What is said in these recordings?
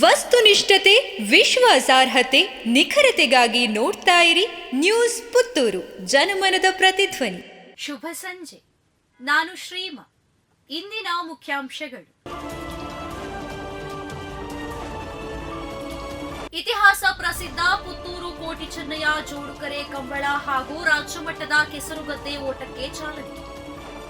ವಸ್ತುನಿಷ್ಠತೆ, ವಿಶ್ವಾಸಾರ್ಹತೆ, ನಿಖರತೆಗಾಗಿ ನೋಡ್ತಾ ಇರಿ ನ್ಯೂಸ್ ಪುತ್ತೂರು, ಜನಮನದ ಪ್ರತಿಧ್ವನಿ. ಶುಭ ಸಂಜೆ. ನಾನು ಶ್ರೀಮ. ಇಂದಿನ ಮುಖ್ಯಾಂಶಗಳು. ಇತಿಹಾಸ ಪ್ರಸಿದ್ಧ ಪುತ್ತೂರು ಕೋಟಿ ಚೆನ್ನಯ್ಯ, ಜೋಡುಕರೆ, ಕಂಬಳ ಹಾಗೂ ರಾಜ್ಯಮಟ್ಟದ ಕೆಸರುಗದ್ದೆ ಓಟಕ್ಕೆ ಚಾಲನೆ.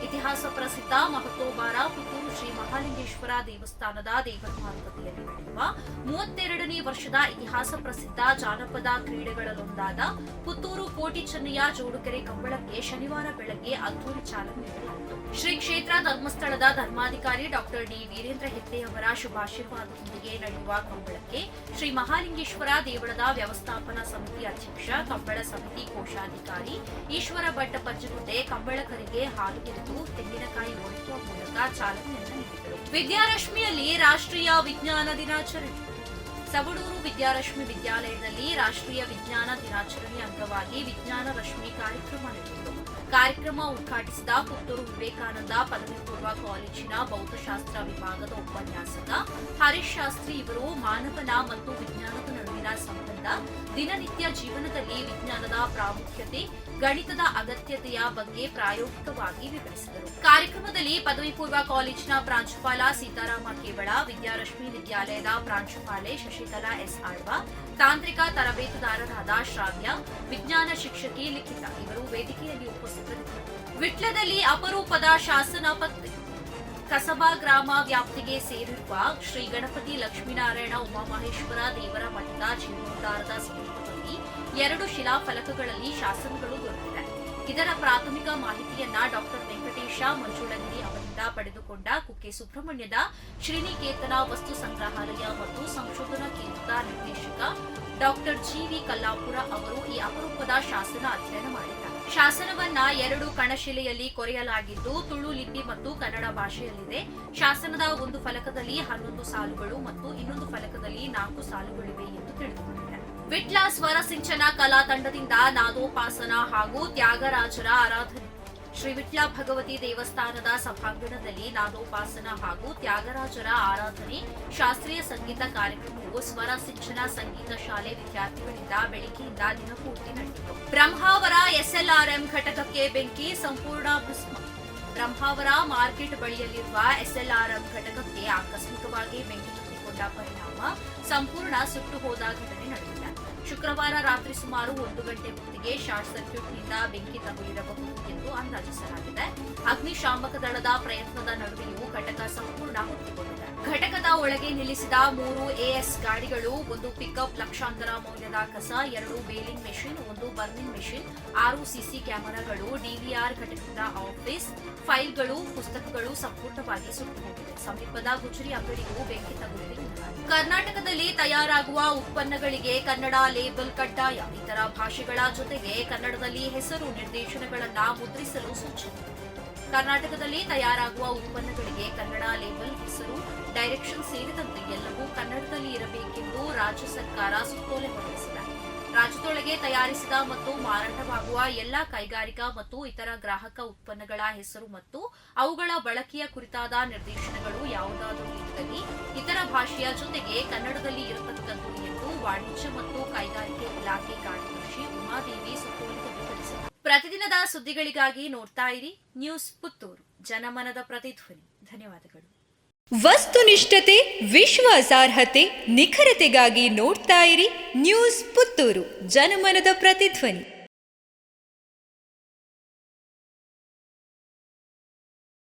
ಇತಿಹಾಸ ಪ್ರಸಿದ್ಧ ಮಹತೋಬಾರ ಪುತ್ತೂರು ಶ್ರೀ ಮಹಾಲಿಂಗೇಶ್ವರ ದೇವಸ್ಥಾನದ ದೇವರ ಮಾರುಕಟ್ಟೆಯಲ್ಲಿ ನಡೆಯುವ ಮೂವತ್ತೆರಡನೇ ವರ್ಷದ ಇತಿಹಾಸ ಪ್ರಸಿದ್ಧ ಜಾನಪದ ಕ್ರೀಡೆಗಳಲ್ಲೊಂದಾದ ಪುತ್ತೂರು ಕೋಟಿ ಚೆನ್ನಯ್ಯ ಜೋಡುಕೆರೆ ಕಂಬಳಕ್ಕೆ ಶನಿವಾರ ಬೆಳಗ್ಗೆ ಅದ್ದೂರಿ ಚಾಲನೆ ನೀಡಲಾಯಿತು. ಶ್ರೀ ಕ್ಷೇತ್ರ ಧರ್ಮಸ್ಥಳದ ಧರ್ಮಾಧಿಕಾರಿ ಡಾಕ್ಟರ್ ಡಿ ವೀರೇಂದ್ರ ಹೆಗ್ಡೆ ಅವರ ಶುಭಾಶೀರ್ವಾದದೊಂದಿಗೆ ನಡೆಯುವ ಕಂಬಳಕ್ಕೆ ಶ್ರೀ ಮಹಾಲಿಂಗೇಶ್ವರ ದೇವಳದ ವ್ಯವಸ್ಥಾಪನಾ ಸಮಿತಿ ಅಧ್ಯಕ್ಷ, ಕಂಬಳ ಸಮಿತಿ ಕೋಶಾಧಿಕಾರಿ ಈಶ್ವರ ಭಟ್ಟ ಪಂಚಗುಡ್ಡೆ ಕಂಬಳಕರಿಗೆ ಹಾಲು ಎರೆದು ತೆಂಗಿನಕಾಯಿ ಒಡೆಯುವ ಮೂಲಕ ಚಾಲನೆಯನ್ನು ನೀಡಿದರು ವಿದ್ಯಾರಶ್ಮಿಯಲ್ಲಿ ರಾಷ್ಟ್ರೀಯ ವಿಜ್ಞಾನ ದಿನಾಚರಣೆ. ಸವಡೂರು ವಿದ್ಯಾರಶ್ಮಿ ವಿದ್ಯಾಲಯದಲ್ಲಿ ರಾಷ್ಟ್ರೀಯ ವಿಜ್ಞಾನ ದಿನಾಚರಣೆ ಅಂಗವಾಗಿ ವಿಜ್ಞಾನ ರಶ್ಮಿ ಕಾರ್ಯಕ್ರಮ ನಡೆಯಿತು. ಕಾರ್ಯಕ್ರಮ ಉದ್ಘಾಟಿಸಿದ ಪುತ್ತೂರು ವಿವೇಕಾನಂದ ಪದವಿ ಪೂರ್ವ ಕಾಲೇಜಿನ ಭೌತಶಾಸ್ತ್ರ ವಿಭಾಗದ ಉಪನ್ಯಾಸಕ ಹರೀಶ್ ಶಾಸ್ತ್ರಿ ಇವರು ಮಾನವನ ಮತ್ತು ವಿಜ್ಞಾನದ ದಿನನಿತ್ಯ ಜೀವನದಲ್ಲಿ ವಿಜ್ಞಾನದ ಪ್ರಾಮುಖ್ಯತೆ, ಗಣಿತದ ಅಗತ್ಯತೆಯ ಬಗ್ಗೆ ಪ್ರಾಯೋಗಿಕವಾಗಿ ವಿವರಿಸಿದರು. ಕಾರ್ಯಕ್ರಮದಲ್ಲಿ ಪದವಿ ಪೂರ್ವ ಕಾಲೇಜಿನ ಪ್ರಾಂಶುಪಾಲ ಸೀತಾರಾಮ ಕೇವಳ ವಿದ್ಯಾರಶ್ಮಿ ವಿದ್ಯಾಲಯದ ಪ್ರಾಂಶುಪಾಲೆ ಶಶಿಕಲಾ ಎಸ್ ಆಳ್ವ, ತಾಂತ್ರಿಕ ತರಬೇತುದಾರರಾದ ಶ್ರಾವ್ಯ, ವಿಜ್ಞಾನ ಶಿಕ್ಷಕಿ ಲಿಖಿತ ಇವರು ವೇದಿಕೆಯಲ್ಲಿ ಉಪಸ್ಥಿತರಿದ್ದರು. ವಿಟ್ಲದಲ್ಲಿ ಅಪರೂಪದ ಶಾಸನ ಪತ್ತೆ ಕಸಬಾ ಗ್ರಾಮ ವ್ಯಾಪ್ತಿಗೆ ಸೇರಿರುವ ಶ್ರೀ ಗಣಪತಿ ಲಕ್ಷ್ಮೀನಾರಾಯಣ ಉಮಾಮಹೇಶ್ವರ ದೇವರ ಮಠದ ಜೀರ್ಣೋದ್ಧಾರದ ಸಂದರ್ಭದಲ್ಲಿ ಎರಡು ಶಿಲಾಫಲಕಗಳಲ್ಲಿ ಶಾಸನಗಳು ದೊರೆತಿವೆ. ಇದರ ಪ್ರಾಥಮಿಕ ಮಾಹಿತಿಯನ್ನ ಡಾಕ್ಟರ್ ವೆಂಕಟೇಶ ಮಂಜುಳಗಿರಿ ಅವರಿಂದ ಪಡೆದುಕೊಂಡ ಕುಕ್ಕೆ ಸುಬ್ರಹ್ಮಣ್ಯದ ಶ್ರೀನಿಕೇತನ ವಸ್ತು ಸಂಗ್ರಹಾಲಯ ಮತ್ತು ಸಂಶೋಧನಾ ಕೇಂದ್ರದ ನಿರ್ದೇಶಕ ಡಾಕ್ಟರ್ ಜಿವಿ ಕಲ್ಲಾಪುರ ಅವರು ಈ ಅಪರೂಪದ ಶಾಸನ ಅಧ್ಯಯನ ಮಾಡಿದ್ದಾರೆ. ಶಾಸನವನ್ನ ಎರಡು ಕಣಶಿಲೆಯಲ್ಲಿ ಕೊರೆಯಲಾಗಿದ್ದು, ತುಳು ಲಿಪಿ ಮತ್ತು ಕನ್ನಡ ಭಾಷೆಯಲ್ಲಿದೆ. ಶಾಸನದ ಒಂದು ಫಲಕದಲ್ಲಿ ಹನ್ನೊಂದು ಸಾಲುಗಳು ಮತ್ತು ಇನ್ನೊಂದು ಫಲಕದಲ್ಲಿ ನಾಲ್ಕು ಸಾಲುಗಳಿವೆ ಎಂದು ತಿಳಿದುಕೊಂಡಿದೆ. ವಿಟ್ಲ ಸ್ವರ ಸಿಂಚನ ಕಲಾ ತಂಡದಿಂದ ನಾದೋಪಾಸನ ಹಾಗೂ ತ್ಯಾಗರಾಜರ ಆರಾಧನೆ. ಶ್ರೀ ವಿಟ್ಲ ಭಗವತಿ ದೇವಸ್ಥಾನದ ಸಭಾಂಗಣದಲ್ಲಿ ನಾದೋಪಾಸನ ಹಾಗೂ ತ್ಯಾಗರಾಜರ ಆರಾಧನೆ, ಶಾಸ್ತ್ರೀಯ ಸಂಗೀತ ಕಾರ್ಯಕ್ರಮವು ಸ್ವರ ಶಿಕ್ಷಣ ಸಂಗೀತ ಶಾಲೆ ವಿದ್ಯಾರ್ಥಿಗಳಿಂದ ಬೆಳಿಗ್ಗೆಯಿಂದ ದಿನಪೂರ್ತಿ ನಡೆಯಿತು. ಬ್ರಹ್ಮಾವರ ಎಸ್ಎಲ್ಆರ್ಎಂ ಘಟಕಕ್ಕೆ ಬೆಂಕಿ, ಸಂಪೂರ್ಣ ಭಸ್ಮ. ಬ್ರಹ್ಮಾವರ ಮಾರ್ಕೆಟ್ ಬಳಿಯಲ್ಲಿರುವ ಎಸ್ಎಲ್ಆರ್ಎಂ ಘಟಕಕ್ಕೆ ಆಕಸ್ಮಿಕವಾಗಿ ಬೆಂಕಿ ತುಂಬಿಕೊಂಡ ಪರಿಣಾಮ ಸಂಪೂರ್ಣ ಸುಟ್ಟು ಹೋದ ಘಟನೆ ನಡೆದಿದೆ. ಶುಕ್ರವಾರ ರಾತ್ರಿ ಸುಮಾರು ಒಂದು ಗಂಟೆ ಹೊತ್ತಿಗೆ ಶಾರ್ಟ್ ಸರ್ಕ್ಯೂಟ್ನಿಂದ ಬೆಂಕಿ ತಗುಲಿರಬಹುದು ಎಂದು ಅಂದಾಜಿಸಲಾಗಿದೆ. ಅಗ್ನಿಶಾಮಕ ದಳದ ಪ್ರಯತ್ನದ ನಡುವೆಯೂ ಘಟಕ ಸಂಪೂರ್ಣ ಹೊತ್ತಿಕೊಂಡಿದೆ. ಘಟಕದ ಒಳಗೆ ನಿಲ್ಲಿಸಿದ ಮೂರು ಎಎಸ್ ಗಾಡಿಗಳು, ಒಂದು ಪಿಕಪ್ ಲಕ್ಷಾಂತರ ಮೌಲ್ಯದ ಕಸ, ಎರಡು ಬೇಲಿಂಗ್ ಮೆಷಿನ್, ಒಂದು ಬರ್ನಿಂಗ್ ಮೆಷಿನ್, ಆರು ಸಿಸಿ ಕ್ಯಾಮೆರಾಗಳು ಡಿವಿಆರ್ ಘಟಕದ ಆಫೀಸ್, ಫೈಲ್ಗಳು, ಪುಸ್ತಕಗಳು ಸಂಪೂರ್ಣವಾಗಿ ಸುಟ್ಟು ಹೋಗಿದೆ ಸಮೀಪದ ಗುಜರಿ ಅಂಗಡಿಗೂ ಬೆಂಕಿ ತಗುಲಿದೆ. ಕರ್ನಾಟಕದಲ್ಲಿ ತಯಾರಾಗುವ ಉತ್ಪನ್ನಗಳಿಗೆ ಕನ್ನಡ ಲೇಬಲ್ ಕಡ್ಡಾಯ. ಇತರ ಭಾಷೆಗಳ ಜೊತೆಗೆ ಕನ್ನಡದಲ್ಲಿ ಹೆಸರು ನಿರ್ದೇಶನಗಳನ್ನ ಮುದ್ರಿಸಲು ಸೂಚನೆ. ಕರ್ನಾಟಕದಲ್ಲಿ ತಯಾರಾಗುವ ಉತ್ಪನ್ನಗಳಿಗೆ ಕನ್ನಡ ಲೇಬಲ್ ಹೆಸರು, ಡೈರೆಕ್ಷನ್ ಸೇರಿದಂತೆ ಎಲ್ಲವೂ ಕನ್ನಡದಲ್ಲಿ ಇರಬೇಕೆಂದು ರಾಜ್ಯ ಸರ್ಕಾರ ಸುತ್ತೋಲೆ ಹೊರಡಿಸಿದೆ. ರಾಜ್ಯದೊಳಗೆ ತಯಾರಿಸಿದ ಮತ್ತು ಮಾರಾಟವಾಗುವ ಎಲ್ಲಾ ಕೈಗಾರಿಕಾ ಮತ್ತು ಇತರ ಗ್ರಾಹಕ ಉತ್ಪನ್ನಗಳ ಹೆಸರು ಮತ್ತು ಅವುಗಳ ಬಳಕೆಯ ಕುರಿತಾದ ನಿರ್ದೇಶನಗಳು ಯಾವುದಾದರೂ ಇದ್ದಲ್ಲಿ ಇತರ ಭಾಷೆಯ ಜೊತೆಗೆ ಕನ್ನಡದಲ್ಲಿ ಇರತಕ್ಕದ್ದು ವಾಣಿಜ್ಯ ಮತ್ತು ಕೈಗಾರಿಕೆ ಇಲಾಖೆ ಕಾರ್ಯದರ್ಶಿ ಉಮಾದೇವಿ ಸುತ್ತೋಲೆ ವಿವರಿಸಿದರು ಪ್ರತಿದಿನದ ಸುದ್ದಿಗಳಿಗಾಗಿ ನೋಡ್ತಾ ಇರಿ ನ್ಯೂಸ್ ಪುತ್ತೂರು. ಜನಮನದ ಪ್ರತಿಧ್ವನಿ. ಧನ್ಯವಾದಗಳು. ವಸ್ತುನಿಷ್ಠತೆ ವಿಶ್ವಾಸಾರ್ಹತೆ ನಿಖರತೆಗಾಗಿ ನೋಡ್ತಾ ಇರಿ ನ್ಯೂಸ್ ಪುತ್ತೂರು. ಜನಮನದ ಪ್ರತಿಧ್ವನಿ.